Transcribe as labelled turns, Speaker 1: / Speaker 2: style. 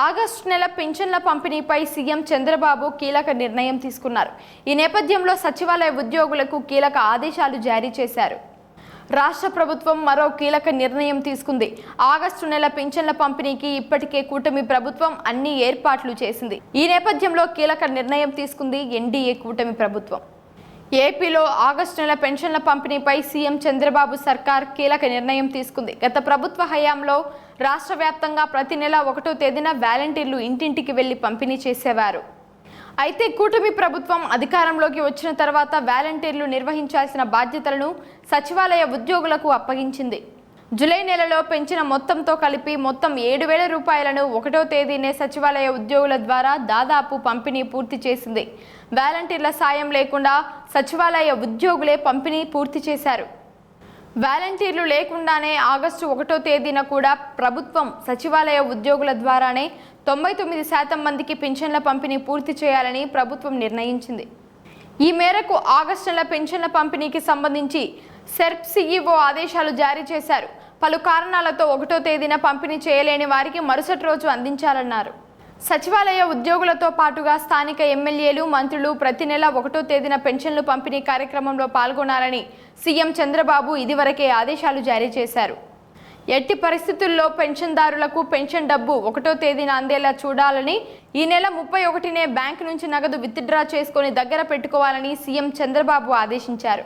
Speaker 1: August నెల పింఛన్ల పంపిణీపై CM Chandrababu కీలక నిర్ణయం తీసుకున్నారు. ఈ నేపథ్యంలో సచివాలయ ఉద్యోగులకు కీలక ఆదేశాలు జారీ చేశారు. రాష్ట్ర ప్రభుత్వం మరో కీలక నిర్ణయం తీసుకుంది. ఆగస్టు నెల పింఛన్ల పంపిణీకి ఇప్పటికే కూటమి ప్రభుత్వం అన్ని ఏర్పాట్లు చేసింది. ఈ నేపథ్యంలో కీలక నిర్ణయం తీసుకుంది ఎన్డీఏ కూటమి ప్రభుత్వం. ఏపీలో ఆగస్టు నెల పెన్షన్ల పంపిణీపై సీఎం చంద్రబాబు సర్కార్ కీలక నిర్ణయం తీసుకుంది. గత ప్రభుత్వ హయాంలో రాష్ట్ర వ్యాప్తంగా ప్రతి నెల ఒకటో తేదీన వాలంటీర్లు ఇంటింటికి వెళ్ళి పంపిణీ చేసేవారు. అయితే కూటమి ప్రభుత్వం అధికారంలోకి వచ్చిన తర్వాత వాలంటీర్లు నిర్వహించాల్సిన బాధ్యతలను సచివాలయ ఉద్యోగులకు అప్పగించింది. జూలై నెలలో పెంచిన మొత్తంతో కలిపి మొత్తం ఏడు వేల రూపాయలను ఒకటో తేదీనే సచివాలయ ఉద్యోగుల ద్వారా దాదాపు పంపిణీ పూర్తి చేసింది. వాలంటీర్ల సాయం లేకుండా సచివాలయ ఉద్యోగులే పంపిణీ పూర్తి చేశారు. వాలంటీర్లు లేకుండానే ఆగస్టు ఒకటో తేదీన కూడా ప్రభుత్వం సచివాలయ ఉద్యోగుల ద్వారానే తొంభై తొమ్మిది శాతం మందికి పింఛన్ల పంపిణీ పూర్తి చేయాలని ప్రభుత్వం నిర్ణయించింది. ఈ మేరకు ఆగస్టు నెల పెన్షన్ల పంపిణీకి సంబంధించి సెర్ప్ సీఈఓ ఆదేశాలు జారీ చేశారు. పలు కారణాలతో ఒకటో తేదీన పంపిణీ చేయలేని వారికి మరుసటి రోజు అందించాలన్నారు. సచివాలయ ఉద్యోగులతో పాటుగా స్థానిక ఎమ్మెల్యేలు మంత్రులు ప్రతి నెల ఒకటో తేదీన పెన్షన్లు పంపిణీ కార్యక్రమంలో పాల్గొనాలని సీఎం చంద్రబాబు ఇదివరకే ఆదేశాలు జారీ చేశారు. ఎట్టి పరిస్థితుల్లో పెన్షన్దారులకు పెన్షన్ డబ్బు ఒకటో తేదీన అందేలా చూడాలని ఈ నెల ముప్పై ఒకటినే బ్యాంకు నుంచి నగదు విత్డ్రా చేసుకొని దగ్గర పెట్టుకోవాలని సీఎం చంద్రబాబు ఆదేశించారు.